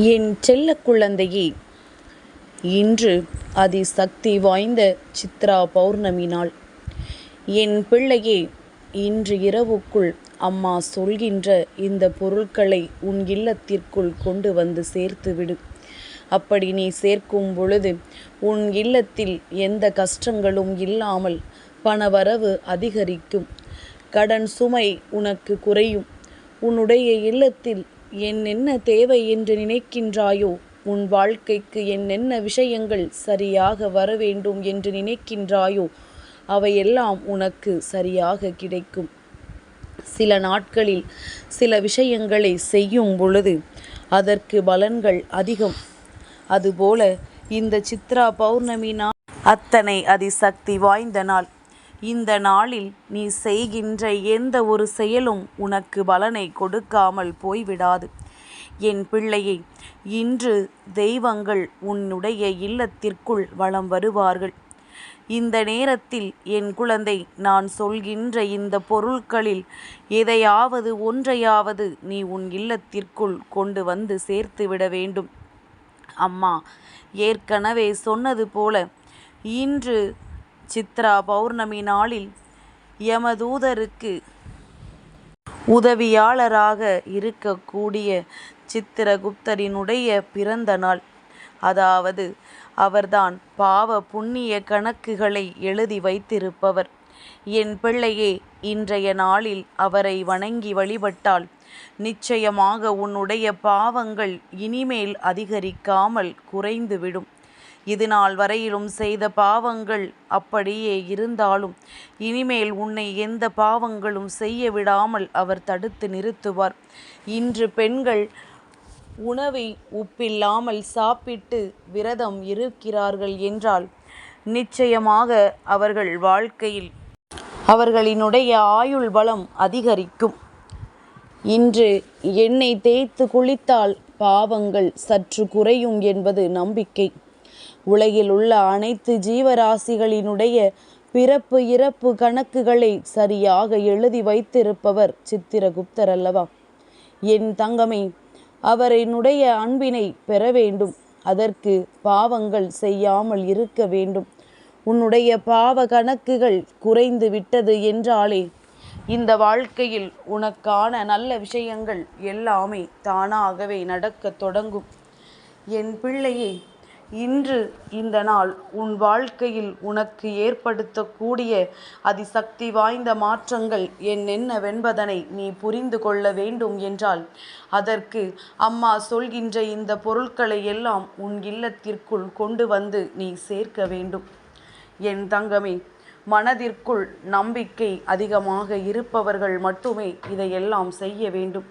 என் செல்ல குழந்தையே இன்று அதிசக்தி வாய்ந்த சித்ரா பௌர்ணமி நாள் என் பிள்ளையே இன்று இரவுக்குள் அம்மா சொல்கின்ற இந்த பொருட்களை உன் இல்லத்திற்குள் கொண்டு வந்து சேர்த்து விடு அப்படி நீ சேர்க்கும் பொழுது உன் இல்லத்தில் எந்த கஷ்டங்களும் இல்லாமல் பணவரவு அதிகரிக்கும். கடன் சுமை உனக்கு குறையும். உன்னுடைய இல்லத்தில் என்னென்ன தேவை என்று நினைக்கின்றாயோ? உன் வாழ்க்கைக்கு என்னென்ன விஷயங்கள் சரியாக வர வேண்டும் என்று நினைக்கின்றாயோ? அவையெல்லாம் உனக்கு சரியாக கிடைக்கும். சில நாட்களில் சில விஷயங்களை செய்யும் பொழுது அதற்கு பலன்கள் அதிகம். அதுபோல இந்த சித்ரா பௌர்ணமி நாள் அத்தனை அதிசக்தி வாய்ந்த நாள். இந்த நாளில் நீ செய்கின்ற எந்த ஒரு செயலும் உனக்கு பலனை கொடுக்காமல் போய்விடாது. என் பிள்ளையை இன்று தெய்வங்கள் உன்னுடைய இல்லத்திற்குள் வலம் வருவார்கள். இந்த நேரத்தில் என் குழந்தை நான் சொல்கின்ற இந்த பொருட்களில் எதையாவது ஒன்றையாவது நீ உன் இல்லத்திற்குள் கொண்டு வந்து சேர்த்து விட வேண்டும். அம்மா ஏற்கனவே சொன்னது போல இன்று சித்ரா பௌர்ணமி நாளில் யமதூதருக்கு உதவியாளராக இருக்கக்கூடிய சித்திரகுப்தரினுடைய பிறந்த நாள். அதாவது அவர்தான் பாவ புண்ணிய கணக்குகளை எழுதி வைத்திருப்பவர். என் பிள்ளையே இன்றைய நாளில் அவரை வணங்கி வழிபட்டால் நிச்சயமாக உன்னுடைய பாவங்கள் இனிமேல் அதிகரிக்காமல் குறைந்துவிடும். இது நாள் வரையிலும் செய்த பாவங்கள் அப்படியே இருந்தாலும் இனிமேல் உன்னை எந்த பாவங்களும் செய்ய விடாமல் அவர் தடுத்து நிறுத்துவார். இன்று பெண்கள் உணவை உப்பில்லாமல் சாப்பிட்டு விரதம் இருக்கிறார்கள் என்றால் நிச்சயமாக அவர்கள் வாழ்க்கையில் அவர்களினுடைய ஆயுள் பலம் அதிகரிக்கும். இன்று எண்ணெய் தேய்த்து குளித்தால் பாவங்கள் சற்று குறையும் என்பது நம்பிக்கை. உலகில் உள்ள அனைத்து ஜீவராசிகளினுடைய பிறப்பு இறப்பு கணக்குகளை சரியாக எழுதி வைத்திருப்பவர் சித்திரகுப்தர் அல்லவா? என் தங்கமே அவரினுடைய அன்பினை பெற வேண்டும். அதற்கு பாவங்கள் செய்யாமல் இருக்க வேண்டும். உன்னுடைய பாவ கணக்குகள் குறைந்து விட்டது என்றாலே இந்த வாழ்க்கையில் உனக்கான நல்ல விஷயங்கள் எல்லாமே தானாகவே நடக்கத் தொடங்கும். என் பிள்ளையே இன்று இந்த நாள் உன் வாழ்க்கையில் உனக்கு ஏற்படுத்தக்கூடிய அதிசக்தி வாய்ந்த மாற்றங்கள் என்னென்னவென்பதனை நீ புரிந்து கொள்ள வேண்டும் என்றால் அதற்கு அம்மா சொல்கின்ற இந்த பொருட்களை எல்லாம் உன் இல்லத்திற்குள் கொண்டு வந்து நீ சேர்க்க வேண்டும். என் தங்கமே மனதிற்குள் நம்பிக்கை அதிகமாக இருப்பவர்கள் மட்டுமே இதையெல்லாம் செய்ய வேண்டும்.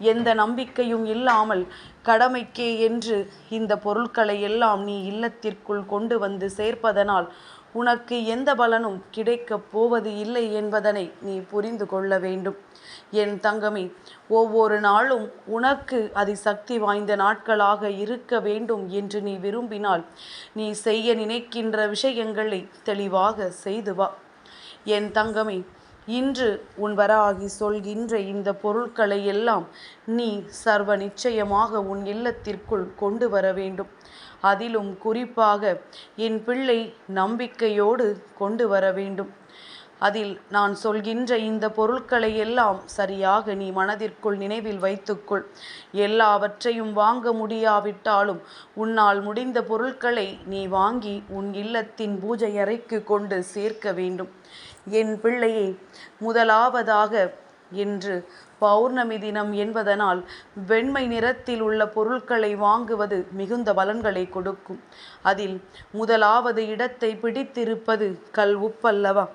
எந்த நம்பிக்கையும் இல்லாமல் கடமைக்கே என்று இந்த பொருட்களை எல்லாம் நீ இல்லத்திற்குள் கொண்டு வந்து சேர்ப்பதனால் உனக்கு எந்த பலனும் கிடைக்கப் போவது இல்லை என்பதனை நீ புரிந்து கொள்ள வேண்டும். என் தங்கமே ஒவ்வொரு நாளும் உனக்கு அதிசக்தி வாய்ந்த நாட்களாக இருக்க வேண்டும் என்று நீ விரும்பினால் நீ செய்ய நினைக்கின்ற விஷயங்களை தெளிவாக செய்து வா. என் தங்கமே இன்று உன் வராகி சொல்கின்ற இந்த பொருட்களை எல்லாம் நீ சர்வ நிச்சயமாக உன் இல்லத்திற்குள் கொண்டு வர வேண்டும். அதிலும் குறிப்பாக என் பிள்ளை நம்பிக்கையோடு கொண்டு வர வேண்டும். அதில் நான் சொல்கின்ற இந்த பொருட்களை எல்லாம் சரியாக நீ மனதிற்குள் நினைவில் வைத்துக்கொள். எல்லாவற்றையும் வாங்க முடியாவிட்டாலும் உன்னால் முடிந்த பொருட்களை நீ வாங்கி உன் இல்லத்தின் பூஜை அறைக்கு கொண்டு சேர்க்க வேண்டும். என் பிள்ளையை முதலாவதாக என்று பௌர்ணமி தினம் என்பதனால் வெண்மை நிறத்தில் உள்ள பொருட்களை வாங்குவது மிகுந்த பலன்களை கொடுக்கும். அதில் முதலாவது இடத்தை பிடித்திருப்பது கல் உப்பல்லவா?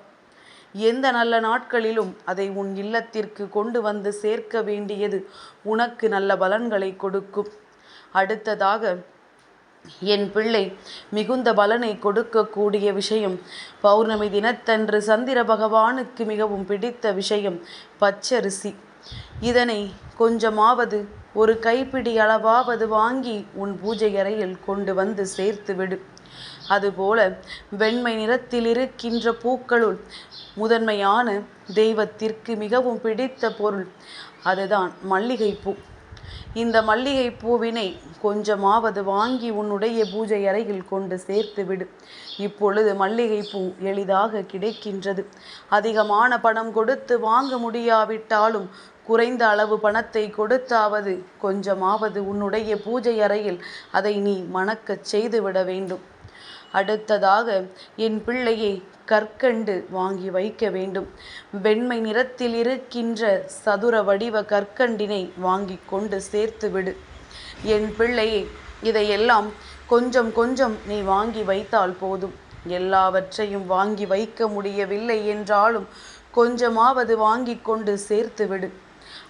எந்த நல்ல நாட்களிலும் அதை உன் இல்லத்திற்கு கொண்டு வந்து சேர்க்க வேண்டியது உனக்கு நல்ல பலன்களை கொடுக்கும். அடுத்ததாக என் பிள்ளை மிகுந்த பலனை கொடுக்கக்கூடிய விஷயம். பௌர்ணமி தினத்தன்று சந்திர பகவானுக்கு மிகவும் பிடித்த விஷயம் பச்சரிசி. இதனை கொஞ்சமாவது ஒரு கைப்பிடி அளவாவது வாங்கி உன் பூஜை அறையில் கொண்டு வந்து சேர்த்து விடு. அதுபோல வெண்மை நிறத்தில் இருக்கின்ற பூக்களுள் முதன்மையான தெய்வத்திற்கு மிகவும் பிடித்த பொருள் அதுதான் மல்லிகைப்பூ. இந்த மல்லிகை பூவினை கொஞ்சமாவது வாங்கி உன்னுடைய பூஜை அறையில் கொண்டு சேர்த்து விடு. இப்பொழுது மல்லிகை பூ எளிதாக கிடைக்கின்றது. அதிகமான பணம் கொடுத்து வாங்க முடியாவிட்டாலும் குறைந்த அளவு பணத்தை கொடுத்தாவது கொஞ்சமாவது உன்னுடைய பூஜை அறையில் அதை நீ மணக்கச் செய்துவிட வேண்டும். அடுத்ததாக என் பிள்ளையை கற்கண்டு வாங்கி வைக்க வேண்டும். வெண்மை நிறத்தில் இருக்கின்ற சதுர வடிவ கற்கண்டினை வாங்கி கொண்டு சேர்த்து விடு. என் பிள்ளையே இதையெல்லாம் கொஞ்சம் கொஞ்சம் நீ வாங்கி வைத்தால் போதும். எல்லாவற்றையும் வாங்கி வைக்க முடியவில்லை என்றாலும் கொஞ்சமாவது வாங்கி கொண்டு சேர்த்து விடு.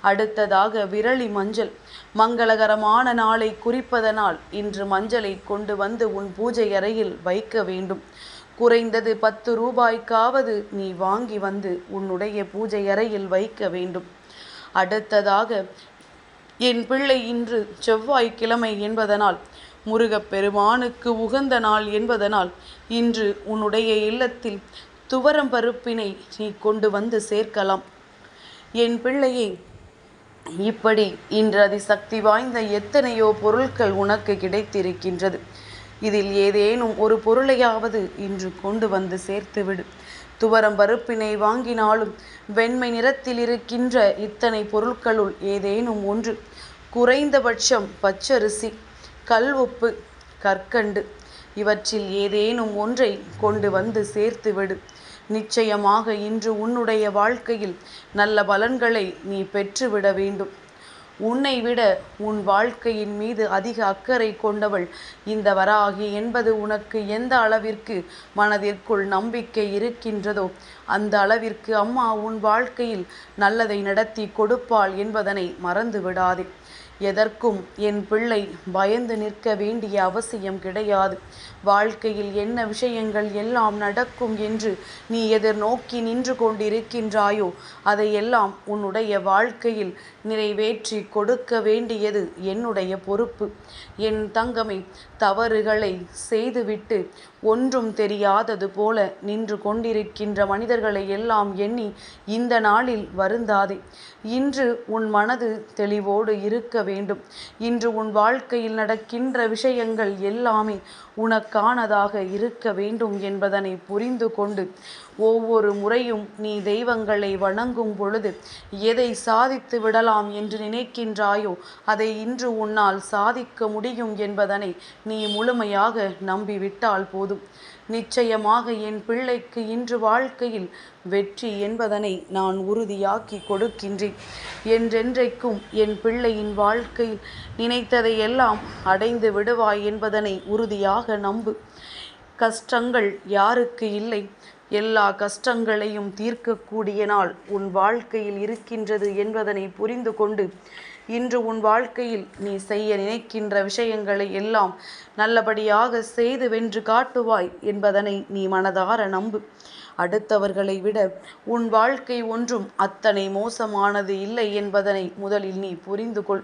அடுத்ததாக விரலி மஞ்சள். மங்களகரமான நாளை குறிப்பதனால் இன்று மஞ்சளை கொண்டு வந்து உன் பூஜை அறையில் வைக்க வேண்டும். குறைந்தது பத்து ரூபாய்க்காவது நீ வாங்கி வந்து உன்னுடைய பூஜை அறையில் வைக்க வேண்டும். அடுத்ததாக என் பிள்ளை இன்று செவ்வாய்க்கிழமை என்பதனால் முருகப்பெருமானுக்கு உகந்த நாள் என்பதனால் இன்று உன்னுடைய இல்லத்தில் துவரம் பருப்பினை நீ கொண்டு வந்து சேர்க்கலாம். என் பிள்ளையை இப்படி இன்று அதிசக்தி வாய்ந்த எத்தனையோ பொருட்கள் உனக்கு கிடைத்திருக்கின்றது. இதில் ஏதேனும் ஒரு பொருளையாவது இன்று கொண்டு வந்து சேர்த்துவிடு. துவரம் பருப்பினை வாங்கினாலும் வெண்மை நிறத்தில் இருக்கின்ற இத்தனை பொருட்களுள் ஏதேனும் ஒன்று. குறைந்தபட்சம் பச்சரிசி கல் உப்பு கற்கண்டு இவற்றில் ஏதேனும் ஒன்றை கொண்டு வந்து சேர்த்துவிடு. நிச்சயமாக இன்று உன்னுடைய வாழ்க்கையில் நல்ல பலன்களை நீ பெற்றுவிட வேண்டும். உன்னை விட உன் வாழ்க்கையின் மீது அதிக அக்கறை கொண்டவள் இந்த வராகி என்பது உனக்கு எந்த அளவிற்கு மனதிற்குள் நம்பிக்கை இருக்கின்றதோ அந்த அளவிற்கு அம்மா உன் வாழ்க்கையில் நல்லதை நடத்தி கொடுப்பாள் என்பதனை மறந்து விடாதே எதற்கும் என் பிள்ளை பயந்து நிற்க வேண்டிய அவசியம் கிடையாது. வாழ்க்கையில் என்ன விஷயங்கள் எல்லாம் நடக்கும் என்று நீ எதிர்நோக்கி நின்று கொண்டிருக்கின்றாயோ அதையெல்லாம் உன்னுடைய வாழ்க்கையில் நிறைவேற்றி கொடுக்க வேண்டியது என்னுடைய பொறுப்பு. என் தங்கமே தவறுகளை செய்துவிட்டு ஒன்றும் தெரியாதது போல நின்று கொண்டிருக்கின்ற மனிதர்களை எல்லாம் எண்ணி இந்த நாளில் வருந்தாதே. இன்று உன் மனது தெளிவோடு இருக்க வேண்டும். இன்று உன் வாழ்க்கையில் நடக்கின்ற விஷயங்கள் எல்லாமே உனக்கானதாக இருக்க வேண்டும் என்பதனை புரிந்து கொண்டு ஒவ்வொரு முறையும் நீ தெய்வங்களை வணங்கும் பொழுது எதை சாதித்து விடலாம் என்று நினைக்கின்றாயோ அதை இன்று உன்னால் சாதிக்க முடியும் என்பதனை நீ முழுமையாக நம்பிவிட்டால் போதும். நிச்சயமாக என் பிள்ளைக்கு இன்று வாழ்க்கையில் வெற்றி என்பதனை நான் உறுதியாக்கி கொடுக்கின்றேன். என்றென்றைக்கும் என் பிள்ளையின் வாழ்க்கையில் நினைத்ததை எல்லாம் அடைந்து விடுவாய் என்பதனை உறுதியாக நம்பு. கஷ்டங்கள் யாருக்கு இல்லை? எல்லா கஷ்டங்களையும் தீர்க்கக்கூடிய நாள் உன் வாழ்க்கையில் இருக்கின்றது என்பதனை புரிந்து கொண்டு இன்று உன் வாழ்க்கையில் நீ செய்ய நினைக்கின்ற விஷயங்களை எல்லாம் நல்லபடியாக செய்து வென்று காட்டுவாய் என்பதனை நீ மனதார நம்பு. அடுத்தவர்களை விட உன் வாழ்க்கை ஒன்றும் அத்தனை மோசமானது இல்லை என்பதனை முதலில் நீ புரிந்து கொள்.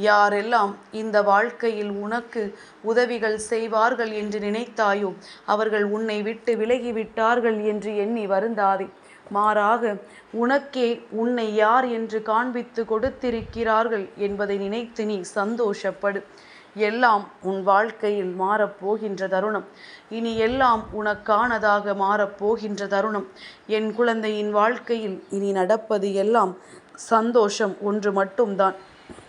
யாரெல்லாம் இந்த வாழ்க்கையில் உனக்கு உதவிகள் செய்வார்கள் என்று நினைத்தாயோ அவர்கள் உன்னை விட்டு விலகிவிட்டார்கள் என்று எண்ணி வருந்தாதே. மாறாக உனக்கே உன்னை யார் என்று காண்பித்து கொடுத்திருக்கிறார்கள் என்பதை நினைத்து நீ சந்தோஷப்படு. எல்லாம் உன் வாழ்க்கையில் மாறப்போகின்ற தருணம். இனி எல்லாம் உனக்கானதாக மாறப்போகின்ற தருணம். என் குழந்தையின் வாழ்க்கையில் இனி நடப்பது எல்லாம் சந்தோஷம் ஒன்று மட்டும்தான்.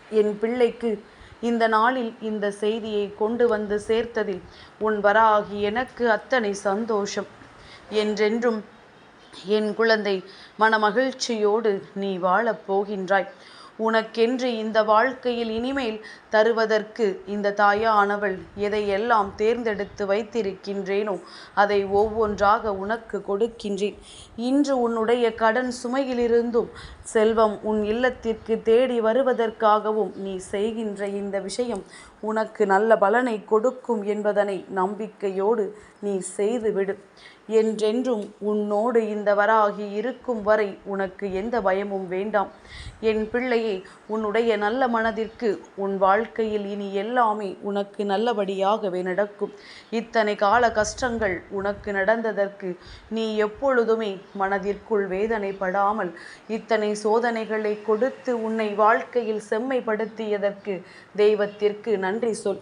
என் பிள்ளைக்கு இந்த நாளில் இந்த செய்தியை கொண்டு வந்து சேர்த்ததில் உன் வராகி எனக்கு அத்தனை சந்தோஷம். என்றென்றும் என் குழந்தை மனமகிழ்ச்சியோடு நீ வாழப் போகின்றாய். உனக்கென்று இந்த வாழ்க்கையில் இனிமேல் தருவதற்கு இந்த தாயானவள் எதையெல்லாம் தேர்ந்தெடுத்து வைத்திருக்கின்றேனோ அதை ஒவ்வொன்றாக உனக்கு கொடுக்கின்றேன். இன்று உன்னுடைய கடன் சுமையிலிருந்தும் செல்வம் உன் இல்லத்திற்கு தேடி வருவதற்காகவும் நீ செய்கின்ற இந்த விஷயம் உனக்கு நல்ல பலனை கொடுக்கும் என்பதனை நம்பிக்கையோடு நீ செய்துவிடு. என்றென்றும் உன்னோடு இந்த வராகி இருக்கும் வரை உனக்கு எந்த பயமும் வேண்டாம். என் பிள்ளையே உன்னுடைய நல்ல மனதிற்கு உன் வாழ்க்கையில் இனி எல்லாமே உனக்கு நல்லபடியாகவே நடக்கும். இத்தனை கால கஷ்டங்கள் உனக்கு நடந்ததற்கு நீ எப்பொழுதுமே மனதிற்குள் வேதனைப்படாமல் இத்தனை சோதனைகளை கொடுத்து உன்னை வாழ்க்கையில் செம்மைப்படுத்தியதற்கு தெய்வத்திற்கு நன்றி சொல்.